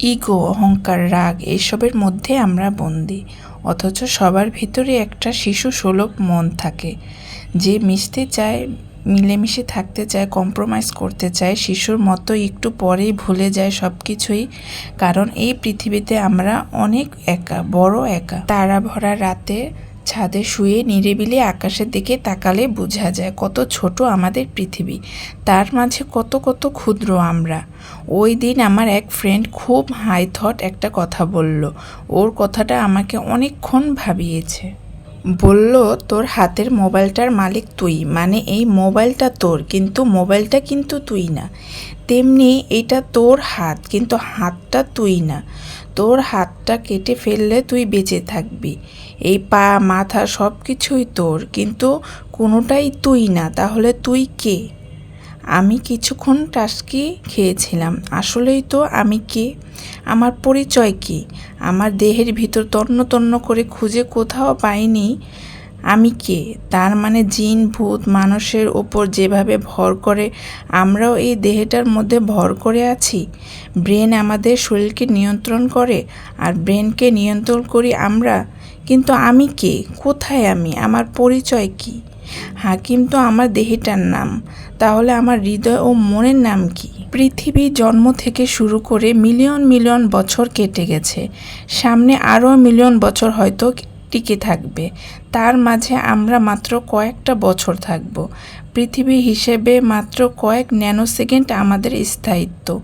Ego, অহংকার, রাগ, এসবের মধ্যে আমরা বন্দি। অথচ সবার ভিতরে একটা শিশু সুলভ মন থাকে। যে মিশতে চায়, মিলেমিশে থাকতে চায় কম্প্রোমাইজ করতে চায়, শিশুর মতো একটু পরেই ভুলে যায় সব কিছুই কারণ এই পৃথিবীতে আমরা অনেক একা, বড় একা। তারা ভরা রাতে ছাদে শুয়ে নিরিবিলি আকাশের দিকে তাকালে বোঝা যায় কত ছোট আমাদের পৃথিবী। তার মাঝে কত কত ক্ষুদ্র আমরা। ওই দিন আমার এক ফ্রেন্ড খুব হাই থট একটা কথা বলল। ওর কথাটা আমাকে অনেকক্ষণ ভাবিয়েছে। বলল, তোর হাতের মোবাইলটার মালিক তুই। মানে এই মোবাইলটা তোর, কিন্তু মোবাইলটা কিন্তু তুই না। তেমনি এটা তোর হাত, কিন্তু হাতটা তুই না। তোর হাতটা কেটে ফেললে তুই বেঁচে থাকবি। এই পা, মাথা সব কিছুই তোর, কিন্তু কোনোটাই তুই না, তাহলে তুই কে? আমি কিছুক্ষণ টাস্কি খেয়েছিলাম। আসলেই তো আমি কে? আমার পরিচয় কি? আমার দেহের ভিতর তন্ন তন্ন করে খুঁজে কোথাও পাইনি আমি কে? তার মানে জিন, ভূত, মানুষের ওপর যেভাবে ভর করে, আমরাও এই দেহটার মধ্যে ভর করে আছি। ব্রেন আমাদের শরীরকে নিয়ন্ত্রণ করে, আর ব্রেনকে নিয়ন্ত্রণ করি আমরা। কিন্তু আমি কে? কোথায় আমি? আমার পরিচয় কি? হাকিম তো আমার দেহেটার নাম। তাহলে আমার হৃদয় ও মনের নাম কি? পৃথিবী জন্ম থেকে শুরু করে মিলিয়ন মিলিয়ন বছর কেটে গেছে। সামনে আরও মিলিয়ন বছর হয়তো টিকে থাকবে। তার মাঝে আমরা মাত্র কয়েকটা বছর থাকব। পৃথিবী হিসেবে মাত্র কয়েক ন্যানো সেকেন্ড আমাদের স্থায়িত্ব।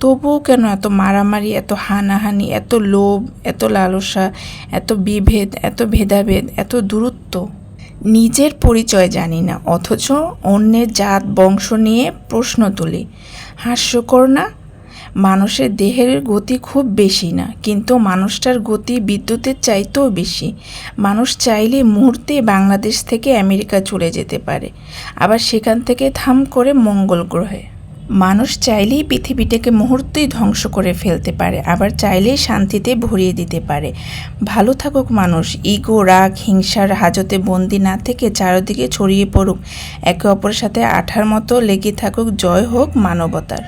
তবুও কেন এত মারামারি, এত হানাহানি, এত লোভ, এত লালসা, এত বিভেদ, এত ভেদাভেদ, এত দূরত্ব? নিজের পরিচয় জানি না, অথচ অন্যের জাত, বংশ নিয়ে প্রশ্ন তুলি। হাস্যকর না? মানুষের দেহের গতি খুব বেশি না, কিন্তু মানুষটার গতি বিদ্যুতের চাইতেও বেশি। মানুষ চাইলে মুহূর্তে বাংলাদেশ থেকে আমেরিকা চলে যেতে পারে, আবার সেখান থেকে থাম করে মঙ্গল গ্রহে। মানুষ চাইলেই পৃথিবীটাকে মুহূর্তেই ধ্বংস করে ফেলতে পারে, আবার চাইলেই শান্তিতে ভরিয়ে দিতে পারে। ভালো থাকুক মানুষ, ইগো, রাগ, হিংসার হাজতে বন্দি না থেকে চারদিকে ছড়িয়ে পড়ুক, একে অপরের সাথে আঠার মতো লেগে থাকুক, জয় হোক মানবতার।